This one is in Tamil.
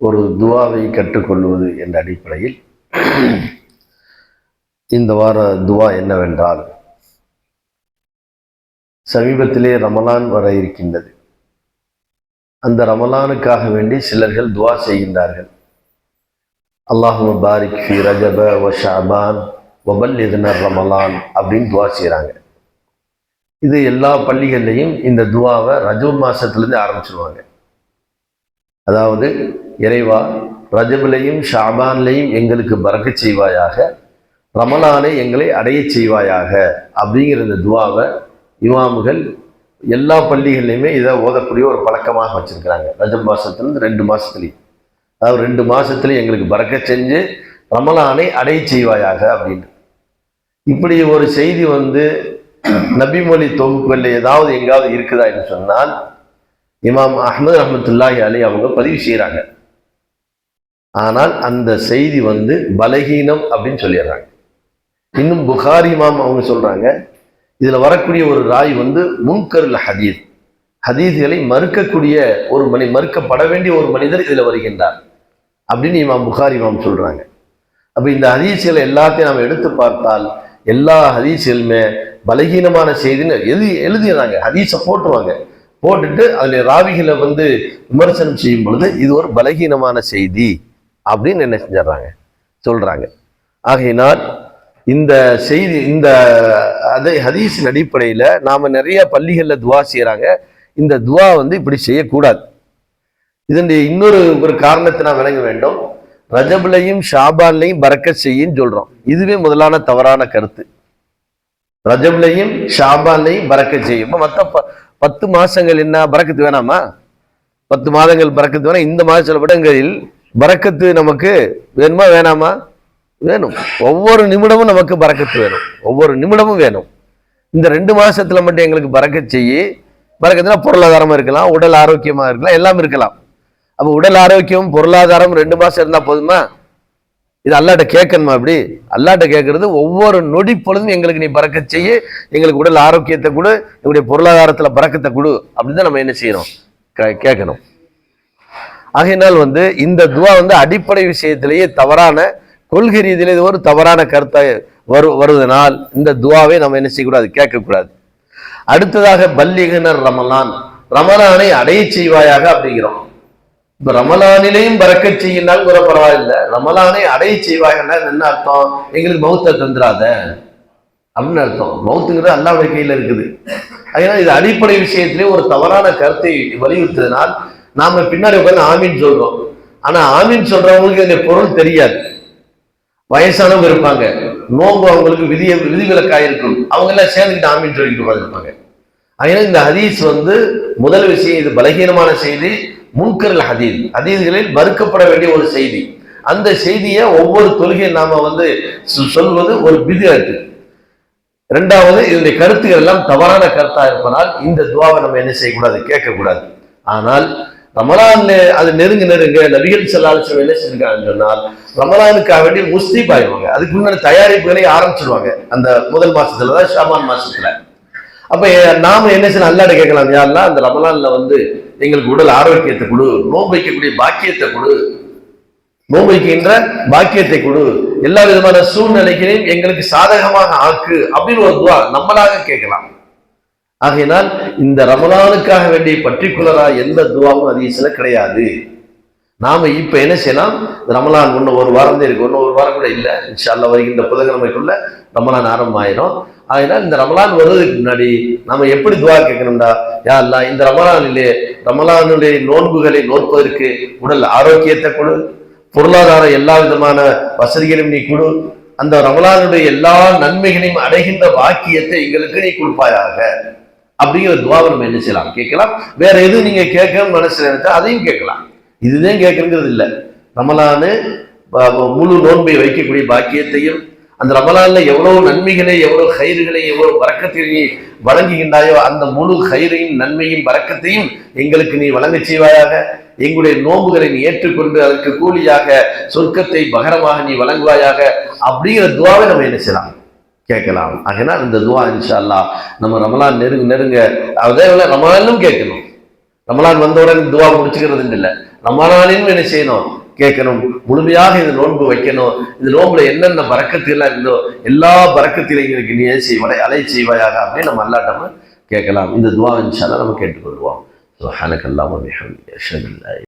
ஒரு துவாவை கற்றுக்கொள்வது என்ற அடிப்படையில் இந்த வார துவா என்னவென்றால் சமீபத்திலே ரமலான் வர இருக்கின்றது. அந்த ரமலானுக்காக வேண்டி சிலர்கள் துவா செய்கின்றார்கள். அல்லாஹு பாரிக் ஃபி ரஜப வ ஷாபான் ஒபல் எதுனர் ரமலான் அப்படின்னு துவா செய்கிறாங்க இது எல்லா பள்ளிகள்லையும் இந்த துவாவை ரஜூப் மாதத்துலேருந்து ஆரம்பிச்சிருவாங்க. அதாவது இறைவா ரஜபிலையும் ஷாபான்லையும் எங்களுக்கு பறக்க செய்வாயாக ரமலானை எங்களை அடைய செய்வாயாக அப்படிங்கிற இந்த துவாவை இமாமுகள் எல்லா பள்ளிகள்லையுமே இதை ஓதக்கூடிய ஒரு பழக்கமாக வச்சுருக்கிறாங்க. ரஜம் மாதத்துலேருந்து ரெண்டு மாதத்துலேயும் அதாவது ரெண்டு மாதத்துலேயும் எங்களுக்கு பறக்க செஞ்சு ரமலானை அடைய செய்வாயாக அப்படின்னு இப்படி ஒரு செய்தி வந்து நபிமொழி தொகுப்புகளில் ஏதாவது எங்காவது இருக்குதா என்று சொன்னால் இமாம் அஹமது ரஹமத்துல்லாஹி அலி அவங்க பதிவு செய்கிறாங்க ஆனால் அந்த செய்தி வந்து பலகீனம் அப்படின்னு சொல்லிடுறாங்க. இன்னும் புகாரி இமாம் அவங்க சொல்றாங்க இதுல வரக்கூடிய ஒரு ராய் வந்து முன்கருல் ஹதீத் ஹதீஸ்களை மறுக்கக்கூடிய ஒரு மனி மறுக்கப்பட வேண்டிய ஒரு மனிதர் இதுல வருகின்றார் அப்படின்னு இமாம் புகாரி இமாம் சொல்றாங்க. அப்போ இந்த ஹதீஸ்களை எல்லாத்தையும் நாம் எடுத்து பார்த்தால் எல்லா ஹதீஸ்களுமே பலகீனமான செய்தின்னு எழுதி எழுதிடுறாங்க. ஹதீஸை போட்டுருவாங்க. போட்டுட்டு அதில் ராவிகளை வந்து விமர்சனம் செய்யும் பொழுது இது ஒரு பலகீனமான செய்தி அப்படின்னு என்ன செஞ்சிடறாங்க? சொல்றாங்க. ஆகையினால் இந்த செய்தி இந்த அதை ஹதீஸின் அடிப்படையில் நாம் நிறைய பள்ளிகளில் துவா செய்கிறாங்க இந்த துவா வந்து இப்படி செய்யக்கூடாது. இதனுடைய இன்னொரு ஒரு காரணத்தை நான் விளங்க வேண்டும். ரஜபுலையும் ஷாபான்லையும் பறக்க செய்யின்னு சொல்றோம். இதுவே முதலான தவறான கருத்து. ரஜபுலையும் ஷாபான்லையும் பறக்க செய்யும். மற்ற பத்து மாசங்கள் என்ன? பறக்கத்து வேணாமா? பத்து மாதங்கள் பறக்கத்து வேணாம். இந்த மாத சில விடங்களில் பறக்கத்து நமக்கு வேணுமா வேணாமா? வேணும். ஒவ்வொரு நிமிடமும் நமக்கு பறக்கத்து வேணும். ஒவ்வொரு நிமிடமும் வேணும். இந்த ரெண்டு மாசத்துல மட்டும் எங்களுக்கு பறக்க செய்யி பறக்கத்துனா பொருளாதாரமாக இருக்கலாம் உடல் ஆரோக்கியமாக இருக்கலாம் எல்லாம் இருக்கலாம். அப்போ உடல் ஆரோக்கியம் பொருளாதாரம் ரெண்டு மாதம் இருந்தால் போதுமா? இது அல்லாட்ட கேட்கணுமா அப்படி? அல்லாட்ட கேட்கறது ஒவ்வொரு நொடி பொழுதும் எங்களுக்கு நீ பறக்க செய்ய எங்களுக்கு உடல் ஆரோக்கியத்தை கொடு எங்களுடைய பொருளாதாரத்தில் பறக்கத்தை கொடு அப்படின்னு தான் நம்ம என்ன செய்யணும் கே- கேட்கணும். ஆகையினால் வந்து இந்த துவா வந்து அடிப்படை விஷயத்திலேயே தவறான கொள்கை ரீதியில் இது ஒரு தவறான கருத்தை வரு வருவதனால் இந்த துவாவை நம்ம என்ன செய்யக்கூடாது? கேட்கக்கூடாது. அடுத்ததாக பல்லிகனர் ரமலான். ரமலானை அடைய செய்வாயாக அப்படிங்கிறோம். இப்ப ரமலானிலையும் பறக்க செய்யினால் கூட பரவாயில்ல. ரமலானை அடைய செய்வாங்கன்னா என்ன அர்த்தம்? எங்களுக்கு மௌத்தை தந்துடாத அப்படின்னு அர்த்தம். மௌத்துங்கிறது அல்லாவுடைய கையில் இருக்குது. அதனால இது அடிப்படை விஷயத்திலே ஒரு தவறான கருத்தை வலியுறுத்ததுனால் நாம பின்னாடி உட்காந்து ஆமீன் சொல்றோம். ஆனா ஆமீன் சொல்றவங்களுக்கு இந்த பொருள் தெரியாது. வயசானவங்க இருப்பாங்க. நோம்பு அவங்களுக்கு விதிய விதிவிலக்காய் இருக்கும் அவங்க எல்லாம் சேர்ந்துக்கிட்டு ஆமீன் சொல்லிட்டு உட்காந்துருப்பாங்க அதனால இந்த ஹதீஸ் வந்து முதல் விஷயம் இது பலகீனமான செய்தி. முன்கரில் ஹதீத். ஹதீதுகளில் மறுக்கப்பட வேண்டிய ஒரு செய்தி. அந்த செய்தியை ஒவ்வொரு தொழுகை நாம வந்து சொல்வது ஒரு பிதியத்து. ரெண்டாவது இதனுடைய கருத்துக்கள் எல்லாம் தவறான கருத்தா இருப்பதால் இந்த துவாவை நம்ம என்ன செய்யக்கூடாது? கேட்கக்கூடாது. ஆனால் ரமலான் அது நெருங்க நெருங்க நபிகள் செல்லாலும் என்ன செஞ்சிருக்காங்கன்னு சொன்னால் ரமலானுக்காக வேண்டிய முஸ்தீப் ஆயிடுவாங்க. அதுக்கு முன்னாடி தயாரிப்புகளை ஆரம்பிச்சிருவாங்க. அந்த முதல் மாசத்துல தான் ஷாமான் மாசத்துல. அப்ப நாம என்ன செய்யணும்? அல்லாட கேட்கலாம். யாருன்னா அந்த ரமலான்ல வந்து எங்களுக்கு உடல் ஆரோக்கியத்தை கொடு நோன்பு வைக்கக்கூடிய பாக்கியத்தை கொடு நோன்பு வைக்கின்ற பாக்கியத்தை கொடு. எல்லா விதமான சூழ்நிலைகளையும் எங்களுக்கு சாதகமாக ஆக்கு அப்படின்னு ஒரு துவா நம்மளாக கேட்கலாம். ஆகையினால் இந்த ரமலானுக்காக வேண்டிய பர்டிகுலரா எந்த துவாவும் அதிகத்துல கிடையாது. நாம இப்போ என்ன செய்யலாம்? ரமலான் இன்னும் ஒரு வாரம் தான் இருக்கு. இன்னும் ஒரு வாரம் கூட இல்லை. இன்ஷால்லா வருகின்ற புதன்கிழமைக்குள்ள ரமலான் ஆரம்பம் ஆயிரும் அதனால் இந்த ரமலான் வர்றதுக்கு முன்னாடி நம்ம எப்படி துவா கேட்கணும்டா? யா அல்லா இந்த ரமலானிலே ரமலானுடைய நோன்புகளை நோற்பதற்கு உடல் ஆரோக்கியத்தை கொடு. பொருளாதார எல்லா விதமான வசதிகளையும் நீ கொடு. அந்த ரமலானுடைய எல்லா நன்மைகளையும் அடைகின்ற வாக்கியத்தை எங்களுக்கு நீ கொடுப்பாயாக. அப்படிங்கிற துவாவை நம்ம என்ன செய்யலாம்? கேட்கலாம். வேற எதுவும் நீங்க கேட்க மனசுல நினைச்சா அதையும் கேட்கலாம். இதுதான் கேட்கறது இல்லை. ரமலானு முழு நோன்பை வைக்கக்கூடிய பாக்கியத்தையும் அந்த ரமலான்ல எவ்வளவு நன்மைகளை எவ்வளவு கயிறுகளை எவ்வளவு வரக்கத்தை நீ வழங்குகின்றாயோ அந்த முழு கயிறையும் நன்மையும் வரக்கத்தையும் எங்களுக்கு நீ வழங்க செய்வாயாக. எங்களுடைய நோம்புகளை நீ ஏற்றுக்கொண்டு அதற்கு கூலியாக சொர்க்கத்தை பகரமாக நீ வழங்குவாயாக அப்படிங்கிற துவாவை நம்ம என்ன செய்யலாம்? கேட்கலாம். ஆகினால் இந்த துவா இன்ஷா அல்லாஹ் நம்ம ரமலான் நெருங்க நெருங்க. அதே போல ரமலானும் கேட்கணும். ரமலான் வந்தவுடன் துவா முடிச்சுக்கிறது இல்லை. ரமலானின் என்ன செய்யணும்? கேட்கணும். முழுமையாக இந்த நோன்பு வைக்கணும். இந்த நோன்புல என்னென்ன பறக்கத்துலாம் இருந்தோ எல்லா பறக்கத்திலையும் எங்களுக்கு நீ செய்வாய் அலை செய்வாயாக அப்படின்னு நம்ம அல்லாட்டமா கேட்கலாம். இந்த துவா இன்ஷால்லா நம்ம கேட்டுக்கொள்வோம். சுஹானக்கல்லாம பிஹம்திக. அஷ்ஹது